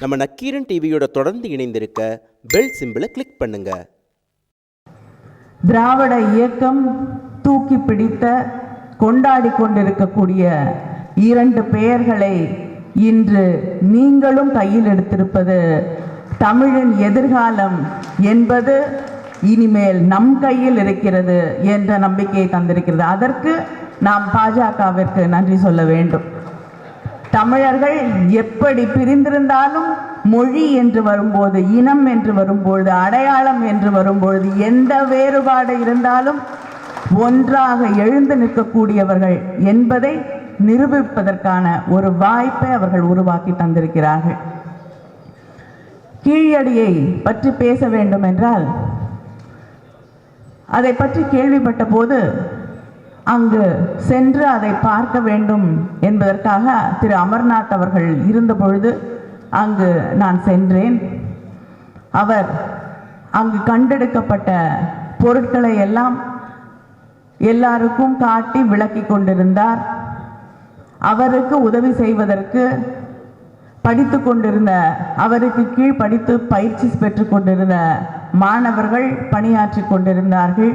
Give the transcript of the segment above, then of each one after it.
நம்ம நக்கீரன் டிவியோட தொடர்ந்து இணைந்திருக்க பெல் சிம்பிளை கிளிக் பண்ணுங்க. திராவிட இயக்கம் தூக்கி பிடித்த கொண்டாடி கொண்டிருக்கக்கூடிய இரண்டு பெயர்களை இன்று நீங்களும் கையில் எடுத்திருப்பது தமிழின் எதிர்காலம் என்பது இனிமேல் நம் கையில் இருக்கிறது என்ற நம்பிக்கையை தந்திருக்கிறது. அதற்கு நாம் பாஜகவிற்கு நன்றி சொல்ல வேண்டும். தமிழர்கள் எப்படி பிரிந்திருந்தாலும் மொழி என்று வரும்போது இனம் என்று வரும்பொழுது அடையாளம் என்று வரும்பொழுது எந்த வேறுபாடு இருந்தாலும் ஒன்றாக எழுந்து நிற்கக்கூடியவர்கள் என்பதை நிரூபிப்பதற்கான ஒரு வாய்ப்பை அவர்கள் உருவாக்கி தந்திருக்கிறார்கள். கீழடியை பற்றி பேச வேண்டும் என்றால் அதை பற்றி கேள்விப்பட்ட போது அங்கு சென்று அதை பார்க்க வேண்டும் என்பதற்காக திரு அமர்நாத் அவர்கள் இருந்தபொழுது அங்கு நான் சென்றேன். அவர் அங்கு கண்டெடுக்கப்பட்ட பொருட்களை எல்லாம் எல்லாருக்கும் காட்டி விளக்கி கொண்டிருந்தார். அவருக்கு உதவி செய்வதற்கு படித்து கொண்டிருந்த அவருக்கு கீழ் படித்து பயிற்சி பெற்று கொண்டிருந்த மாணவர்கள் பணியாற்றி கொண்டிருந்தார்கள்.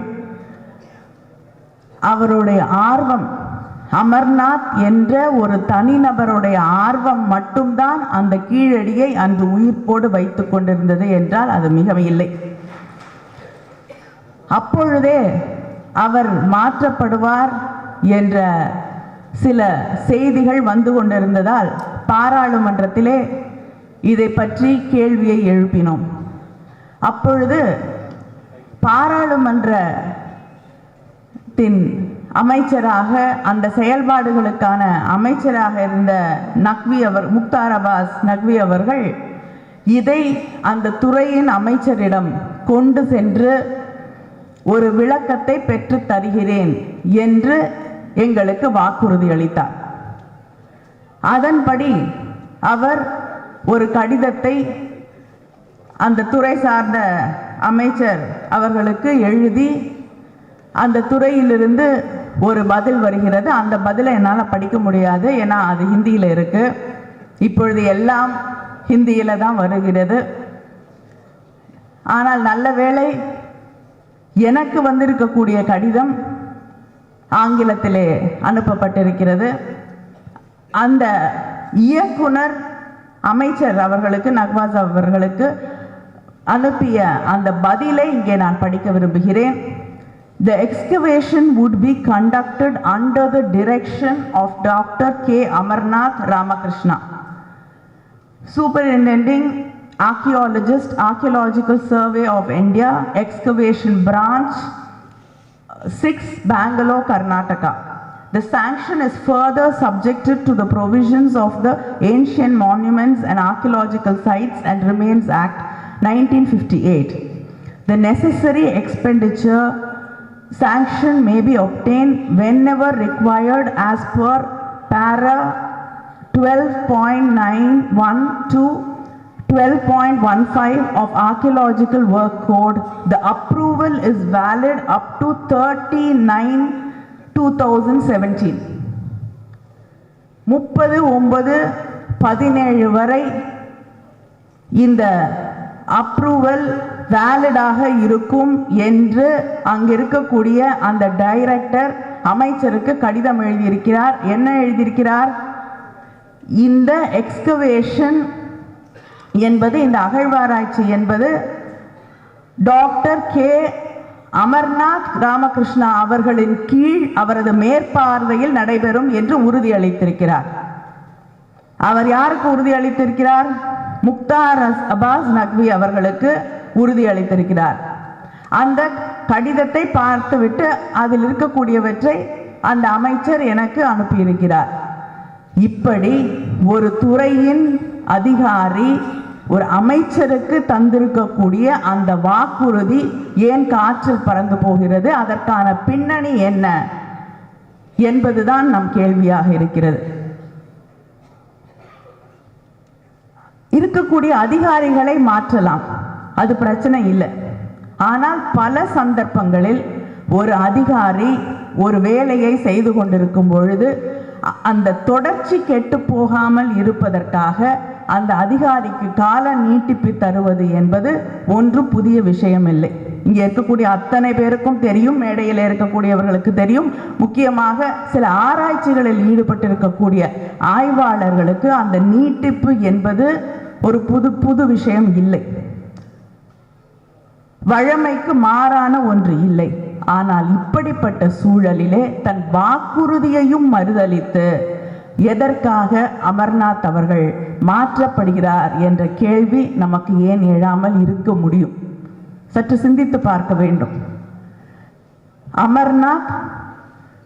அவருடைய ஆர்வம். அமர்நாத் என்ற ஒரு தனிநபருடைய ஆர்வம் மட்டும்தான் அந்த கீழடியை அன்று உயிர்ப்போடு வைத்து கொண்டிருந்தது என்றால் அது மிகவில்லை. அப்பொழுதே அவர் மாற்றப்படுவார் என்ற சில செய்திகள் வந்து கொண்டிருந்ததால் பாராளுமன்றத்திலே இதை பற்றி கேள்வியை எழுப்பினோம். அப்பொழுது பாராளுமன்ற தின் அமைச்சராக அந்த செயல்பாடுகளுக்கான அமைச்சராக இருந்த நக்வி அவர் முக்தார் அபாஸ் நக்வி அவர்கள் இதை அந்த துறையின் அமைச்சரிடம் கொண்டு சென்று ஒரு விளக்கத்தை பெற்று தருகிறேன் என்று எங்களுக்கு வாக்குறுதி அளித்தார். அதன்படி அவர் ஒரு கடிதத்தை அந்த துறை சார்ந்த அமைச்சர் அவர்களுக்கு எழுதி அந்த துறையிலிருந்து ஒரு பதில் வருகிறது. அந்த பதிலை என்னால் படிக்க முடியாது. ஏன்னா அது ஹிந்தியில் இருக்குது இப்பொழுது எல்லாம் ஹிந்தியில் தான் வருகிறது. ஆனால் நல்ல வேளை எனக்கு வந்திருக்கக்கூடிய கடிதம் ஆங்கிலத்திலே அனுப்பப்பட்டிருக்கிறது. அந்த இயக்குனர் அமைச்சர் அவர்களுக்கு நக்வாஸ் அவர்களுக்கு அனுப்பிய அந்த பதிலை இங்கே நான் படிக்க விரும்புகிறேன். The excavation would be conducted under the direction of Dr. K. Amarnath Ramakrishna, Superintending Archaeologist, Archaeological Survey of India, Excavation Branch, 6, Bangalore, Karnataka. The sanction is further subjected to the provisions of the Ancient Monuments and Archaeological Sites and Remains Act 1958. The necessary expenditure sanction may be obtained whenever required as per para 12.91 to 12.15 of Archaeological Work Code. The approval is valid up to 39 2017. முப்பது ஒன்பது பதினேழு வரை இந்த approval வேலிடாக இருக்கும் என்று அங்கே இருக்கக்கூடிய அந்த டைரக்டர் அமைச்சருக்கு கடிதம் எழுதியிருக்கிறார். என்ன எழுதியிருக்கிறார்? இந்த எக்ஸ்கவேஷன் என்பது இந்த அகழ்வாராய்ச்சி என்பது டாக்டர் கே. அமர்நாத் ராமகிருஷ்ணா அவர்களின் கீழ் அவரது மேற்பார்வையில் நடைபெறும் என்று உறுதியளித்திருக்கிறார். அவர் யாருக்கு உறுதியளித்திருக்கிறார்? முக்தார் அபாஸ் நக்வி அவர்களுக்கு உறுதியளித்திருக்கிறார். அந்த கடிதத்தை பார்த்துவிட்டு அதில் இருக்கக்கூடியவற்றை அந்த அமைச்சர் எனக்கு அனுப்பியிருக்கிறார். இப்படி ஒரு துறையின் அதிகாரி ஒரு அமைச்சருக்கு தந்திருக்கக்கூடிய அந்த வாக்குறுதி ஏன் காற்றில் பறந்து போகிறது? அதற்கான பின்னணி என்ன? என்பதுதான் நம் கேள்வியாக இருக்கிறது. இருக்கக்கூடிய அதிகாரிகளை மாற்றலாம். அது பிரச்சனை இல்லை. ஆனால் பல சந்தர்ப்பங்களில் ஒரு அதிகாரி ஒரு வேலையை செய்து கொண்டிருக்கும் பொழுது அந்த தொடர்ச்சி கெட்டு போகாமல் இருப்பதற்காக அந்த அதிகாரிக்கு கால நீட்டிப்பு தருவது என்பது ஒன்று புதிய விஷயம் இல்லை. இங்கே இருக்கக்கூடிய அத்தனை பேருக்கும் தெரியும் மேடையில் இருக்கக்கூடியவர்களுக்கு தெரியும். முக்கியமாக சில ஆராய்ச்சிகளில் ஈடுபட்டிருக்கக்கூடிய ஆய்வாளர்களுக்கு அந்த நீட்டிப்பு என்பது ஒரு புது புது விஷயம் இல்லை. வழமைக்கு மாறான ஒன்று இல்லை. ஆனால் இப்படிப்பட்ட சூழலிலே தன் வாக்குறுதியையும் மறுதளித்து எதற்காக அமர்நாத் அவர்கள் மாற்றப்படுகிறார் என்ற கேள்வி நமக்கு ஏன் எழாமல் இருக்க முடியும்? சற்று சிந்தித்து பார்க்க வேண்டும். அமர்நாத்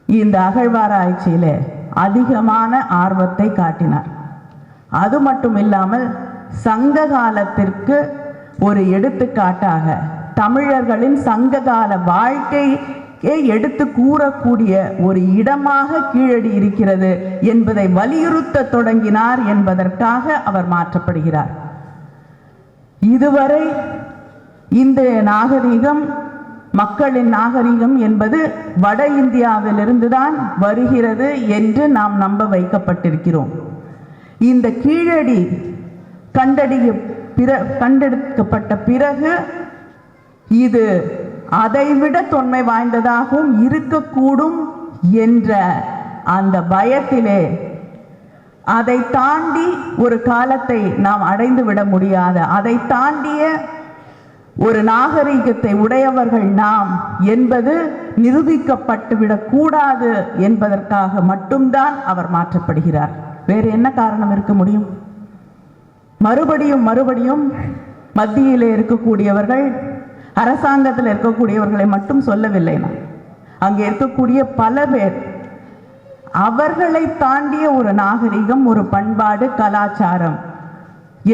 இந்த அகழ்வாராய்ச்சியிலே அதிகமான ஆர்வத்தை காட்டினார். அது மட்டும் இல்லாமல் சங்க காலத்திற்கு ஒரு எடுத்துக்காட்டாக தமிழர்களின் சங்ககால வாழ்க்கையை எடுத்து கூறக்கூடிய ஒரு இடமாக கீழடி இருக்கிறது என்பதை வலியுறுத்த தொடங்கினார் என்பதற்காக அவர் மாற்றப்படுகிறார். இதுவரை இந்த நாகரிகம் மக்களின் நாகரிகம் என்பது வட இந்தியாவிலிருந்து தான் வருகிறது என்று நாம் நம்ப வைக்கப்பட்டிருக்கிறோம். இந்த கீழடி கண்டடிய பிற கண்டெடுக்கப்பட்ட பிறகு இது அதைவிட தொன்மை வாய்ந்ததாகவும் இருக்கக்கூடும் என்ற அந்த பயத்திலே அதை தாண்டி ஒரு காலத்தை நாம் அடைந்து விட முடியாத. அதை தாண்டிய ஒரு நாகரிகத்தை உடையவர்கள் நாம் என்பது நிரூபிக்கப்பட்டு விடக்கூடாது என்பதற்காக மட்டும்தான் அவர் மாற்றப்படுகிறார். வேறு என்ன காரணம் இருக்க முடியும்? மறுபடியும் மறுபடியும் மத்தியில் இருக்கக்கூடியவர்கள் அரசாங்கத்தில் இருக்கக்கூடியவர்களை மட்டும் சொல்லவில்லை நான். அங்கே இருக்கக்கூடிய பல பேர் அவர்களை தாண்டிய ஒரு நாகரிகம் ஒரு பண்பாடு கலாச்சாரம்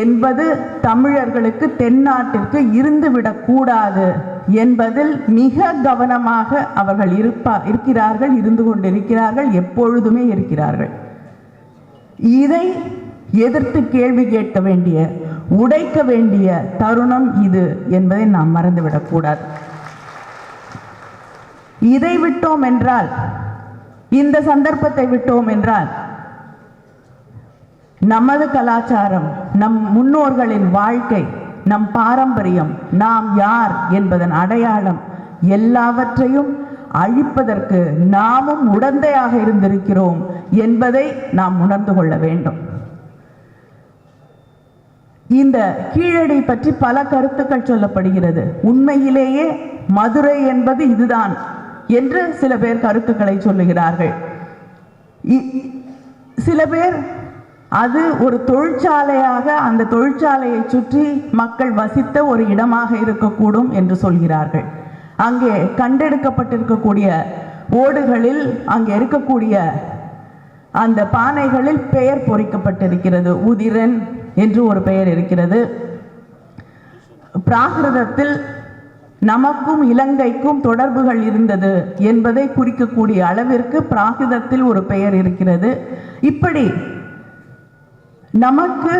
என்பது தமிழர்களுக்கு தென்னாட்டிற்கு இருந்துவிடக்கூடாது என்பதில் மிக கவனமாக அவர்கள் இருப்பா இருக்கிறார்கள் இருந்து கொண்டிருக்கிறார்கள் எப்பொழுதுமே இருக்கிறார்கள். இதை எதிர்த்து கேள்வி கேட்க வேண்டிய உடைக்க வேண்டிய தருணம் இது என்பதை நாம் மறந்துவிடக்கூடாது இதை விட்டோம் என்றால் இந்த சந்தர்ப்பத்தை விட்டோம் என்றால் நமது கலாச்சாரம் நம் முன்னோர்களின் வாழ்க்கை நம் பாரம்பரியம் நாம் யார் என்பதன் அடையாளம் எல்லாவற்றையும் அழிப்பதற்கு நாமும் உடந்தையாக இருந்திருக்கிறோம் என்பதை நாம் உணர்ந்து கொள்ள வேண்டும். இந்த கீழடி பற்றி பல கருத்துக்கள் சொல்லப்படுகிறது. உண்மையிலேயே மதுரை என்பது இதுதான் என்று சில பேர் கருத்துக்களை சொல்லுகிறார்கள். இ- சில பேர் அது ஒரு தொழிற்சாலையாக அந்த தொழிற்சாலையை சுற்றி மக்கள் வசித்த ஒரு இடமாக இருக்கக்கூடும் என்று சொல்கிறார்கள். அங்கே கண்டெடுக்கப்பட்டிருக்கக்கூடிய ஓடுகளில் அங்கே இருக்கக்கூடிய அந்த பானைகளில் பெயர் பொறிக்கப்பட்டிருக்கிறது. உதிரன் என்று ஒரு பெயர் இருக்கிறது. பிராகிருதத்தில் நமக்கும் இலங்கைக்கும் தொடர்புகள் இருந்தது என்பதை குறிக்கக்கூடிய அளவிற்கு பிராகிருதத்தில் ஒரு பெயர் இருக்கிறது. இப்படி நமக்கு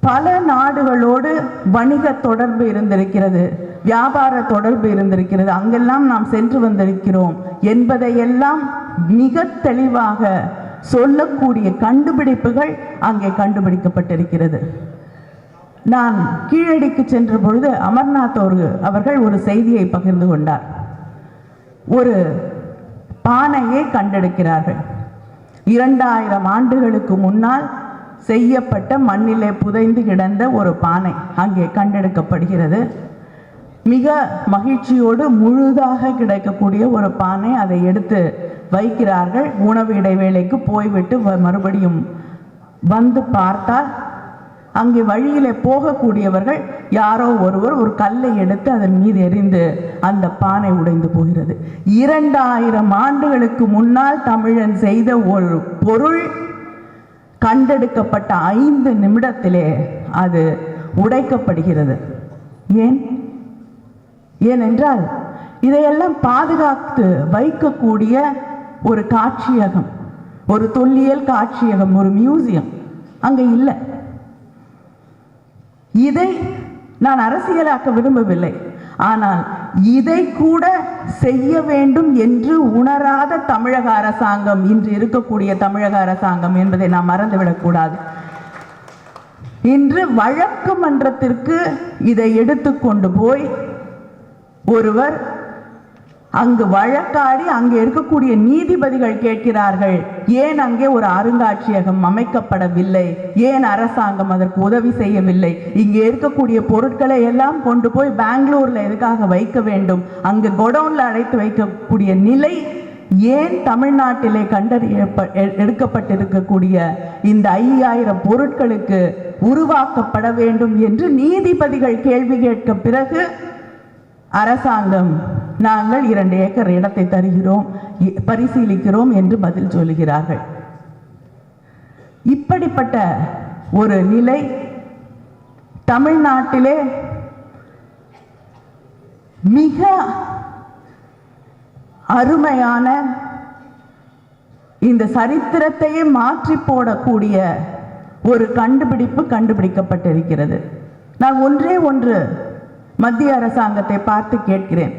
பல நாடுகளோடு வணிக தொடர்பு இருந்திருக்கிறது வியாபார தொடர்பு இருந்திருக்கிறது. அங்கெல்லாம் நாம் சென்று வந்திருக்கிறோம் என்பதையெல்லாம் மிக தெளிவாக சொல்லக்கூடிய கண்டுபிடிப்புகள் அங்கே கண்டுபிடிக்கப்பட்டிருக்கிறது. நான் கீழடிக்கு சென்ற பொழுது அமர்நாத் ஒரு அவர்கள் ஒரு செய்தியை பகிர்ந்து கொண்டார். ஒரு பானையை கண்டெடுக்கிறார்கள். இரண்டாயிரம் ஆண்டுகளுக்கு முன்னால் செய்யப்பட்ட மண்ணிலே புதைந்து கிடந்த ஒரு பானை அங்கே கண்டெடுக்கப்படுகிறது. மிக மகிழ்ச்சியோடு முழுதாக கிடைக்கக்கூடிய ஒரு பானை அதை எடுத்து வைக்கிறார்கள். உணவு இடைவேளைக்கு போய்விட்டு வ- மறுபடியும் வந்து பார்த்தால் அங்கே வழியிலே போகக்கூடியவர்கள் யாரோ ஒருவர் ஒரு கல்லை எடுத்து அதன் மீது எறிந்து அந்த பானை உடைந்து போகிறது. இரண்டாயிரம் ஆண்டுகளுக்கு முன்னால் தமிழன் செய்த ஒரு பொருள் கண்டெடுக்கப்பட்ட ஐந்து நிமிடத்திலே அது உடைக்கப்படுகிறது. ஏன்? ஏனென்றால் இதையெல்லாம் பாதுகாத்து வைக்கக்கூடிய ஒரு காட்சியகம் ஒரு தொல்லியல் காட்சியகம் ஒரு மியூசியம். அங்கே இல்லை. இதை நான் அரசியலாக்க விரும்பவில்லை. ஆனால் இதை கூட செய்ய வேண்டும் என்று உணராத தமிழக அரசாங்கம் இன்று இருக்கக்கூடிய தமிழக அரசாங்கம் என்பதை நாம் மறந்துவிடக்கூடாது இன்று வழக்கு மன்றத்திற்கு இதை எடுத்துக்கொண்டு போய் ஒருவர் அங்கு வழக்காடி அங்கே இருக்கக்கூடிய நீதிபதிகள் கேட்கிறார்கள் ஏன் அங்கே ஒரு அருங்காட்சியகம் அமைக்கப்படவில்லை? ஏன் அரசாங்கம் அதற்கு உதவி செய்யவில்லை? இங்கே இருக்கக்கூடிய பொருட்களை எல்லாம் கொண்டு போய் பெங்களூர்ல எதுக்காக வைக்க வேண்டும்? அங்கு கொடவுன்ல அடைத்து வைக்கக்கூடிய நிலை ஏன் தமிழ்நாட்டிலே கண்டறியப்ப எ- எடுக்கப்பட்டிருக்கக்கூடிய இந்த ஐயாயிரம் பொருட்களுக்கு உருவாக்கப்பட வேண்டும்? என்று நீதிபதிகள் கேள்வி கேட்க பிறகு அரசாங்கம் நாங்கள் இரண்டு ஏக்கர் இடத்தை தருகிறோம் பரிசீலிக்கிறோம் என்று பதில் சொல்கிறார்கள் இப்படிப்பட்ட ஒரு நிலை தமிழ்நாட்டிலே மிக அருமையான இந்த சரித்திரத்தையே மாற்றி போடக்கூடிய ஒரு கண்டுபிடிப்பு கண்டுபிடிக்கப்பட்டிருக்கிறது. நான் ஒன்றே ஒன்று மத்திய அரசாங்கத்தை பார்த்து கேட்கிறேன்.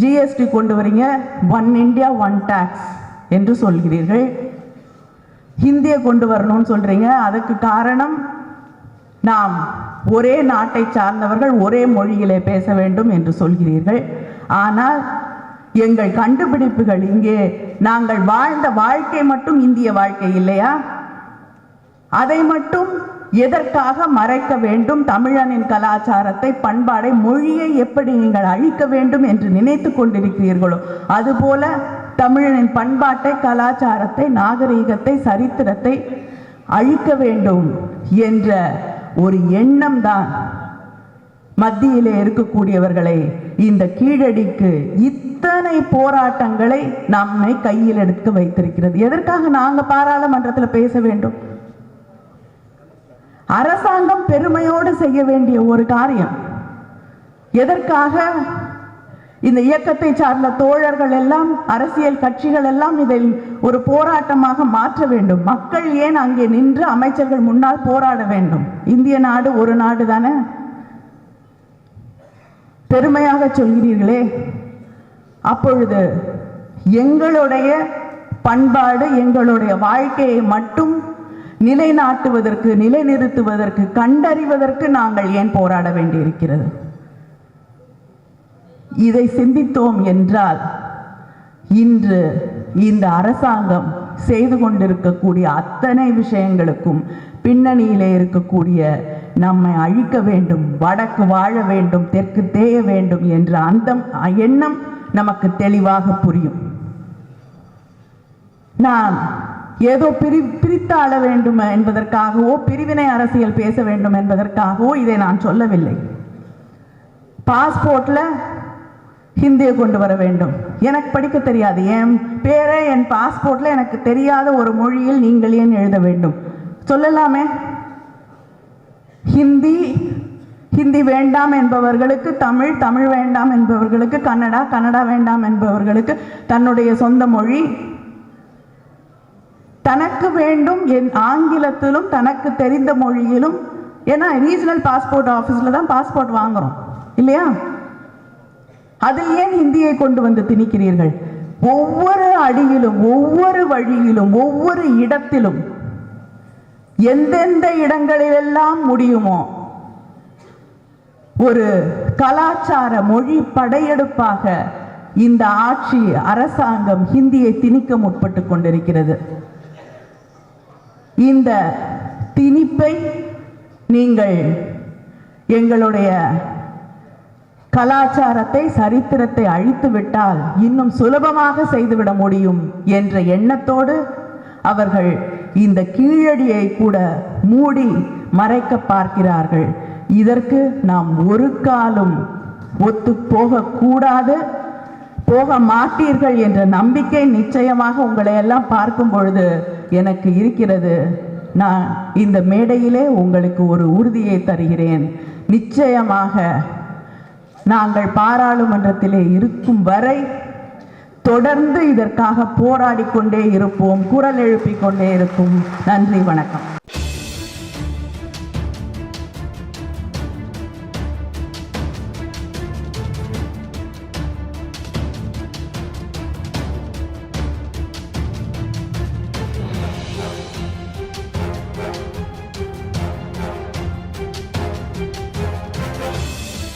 ஜிஎஸ்டி கொண்டு வரீங்க. ஒன் இந்தியா ஒன் டேக்ஸ் என்று சொல்கிறீர்கள். ஹிந்தியை கொண்டு வரணும்னு சொல்கிறீங்க அதுக்கு காரணம் நாம் ஒரே நாட்டை சார்ந்தவர்கள் ஒரே மொழியிலே பேச வேண்டும் என்று சொல்கிறீர்கள். ஆனால் எங்கள் கண்டுபிடிப்புகள் இங்கே நாங்கள் வாழ்ந்த வாழ்க்கை மட்டும் இந்திய வாழ்க்கை இல்லையா? அதை மட்டும் எதற்காக மறைக்க வேண்டும் தமிழனின் கலாச்சாரத்தை பண்பாடை மொழியை எப்படி நீங்கள் அழிக்க வேண்டும் என்று நினைத்து கொண்டிருக்கிறீர்களோ அதுபோல தமிழனின் பண்பாட்டை கலாச்சாரத்தை நாகரீகத்தை சரித்திரத்தை அழிக்க வேண்டும் என்ற ஒரு எண்ணம் தான் மத்தியிலே இருக்கக்கூடியவர்களை இந்த கீழடிக்கு இத்தனை போராட்டங்களை நம்மை கையில் எடுக்க வைத்திருக்கிறது. எதற்காக நாங்க பாராளுமன்றத்தில் பேச வேண்டும்? அரசாங்கம் பெருமையோடு செய்ய வேண்டிய ஒரு காரியம். எதற்காக? இந்த இயக்கத்தை சார்ந்த தோழர்கள் எல்லாம் அரசியல் கட்சிகள் எல்லாம் இதை ஒரு போராட்டமாக மாற்ற வேண்டும். மக்கள் ஏன் அங்கே நின்று அமைச்சர்கள் முன்னால் போராட வேண்டும்? இந்திய நாடு ஒரு நாடு தானே? பெருமையாக சொல்கிறீர்களே. அப்பொழுது எங்களுடைய பண்பாடு எங்களுடைய வாழ்க்கையை மட்டும் நிலைநாட்டுவதற்கு நிலைநிறுத்துவதற்கு கண்டறிவதற்கு நாங்கள் ஏன் போராட வேண்டியிருக்கிறது? இதை சிந்தித்தோம் என்றால் இன்று இந்த அரசாங்கம் செய்து கொண்டிருக்கக்கூடிய அத்தனை விஷயங்களுக்கும் பின்னணியிலே இருக்கக்கூடிய நம்மை அழிக்க வேண்டும் வடக்கு வாழ வேண்டும் தெற்கு தேய வேண்டும் என்ற அந்த எண்ணம் நமக்கு தெளிவாக புரியும். நாம் ஏதோ பிரி பிரித்து ஆள வேண்டும் என்பதற்காகவோ பிரிவினை அரசியல் பேச வேண்டும் என்பதற்காகவோ இதை நான் சொல்லவில்லை. பாஸ்போர்ட்ல ஹிந்தியை கொண்டு வர வேண்டும். எனக்கு படிக்க தெரியாது. என் பேரை என் பாஸ்போர்ட்ல எனக்கு தெரியாத ஒரு மொழியில் நீங்கள் ஏன் எழுத வேண்டும்? சொல்லலாமே? ஹிந்தி ஹிந்தி வேண்டாம் என்பவர்களுக்கு தமிழ் தமிழ் வேண்டாம் என்பவர்களுக்கு கன்னடா கன்னடா வேண்டாம் என்பவர்களுக்கு தன்னுடைய சொந்த மொழி தனக்கு வேண்டும் என் ஆங்கிலத்திலும் தனக்கு தெரிந்த மொழியிலும் ஏன்னா ரீஜனல் பாஸ்போர்ட் ஆஃபீஸில் தான் பாஸ்போர்ட் வாங்குறோம் இல்லையா? அதில் ஏன் ஹிந்தியை கொண்டு வந்து திணிக்கிறீர்கள்? ஒவ்வொரு அடியிலும் ஒவ்வொரு வழியிலும் ஒவ்வொரு இடத்திலும் எந்தெந்த இடங்களிலெல்லாம் முடியுமோ ஒரு கலாச்சார மொழி படையெடுப்பாக இந்த ஆட்சி அரசாங்கம் ஹிந்தியை திணிக்க முற்பட்டு கொண்டிருக்கிறது. இந்த திணிப்பை நீங்கள் எங்களுடைய கலாச்சாரத்தை சரித்திரத்தை அழித்து விட்டால் இன்னும் சுலபமாக செய்துவிட முடியும் என்ற எண்ணத்தோடு அவர்கள் இந்த கீழடியை கூட மூடி மறைக்க பார்க்கிறார்கள். இதற்கு நாம் ஒரு காலம் ஒத்து போகக்கூடாது போக மாட்டீர்கள் என்ற நம்பிக்கை நிச்சயமாக உங்களை எல்லாம் பார்க்கும் பொழுது எனக்கு இருக்கிறது. நான் இந்த மேடையிலே உங்களுக்கு ஒரு உறுதியை தருகிறேன். நிச்சயமாக நாங்கள் பாராளுமன்றத்திலே இருக்கும் வரை தொடர்ந்து இதற்காக போராடி கொண்டே இருப்போம். குரல் எழுப்பிக் கொண்டே இருக்கும். நன்றி வணக்கம்.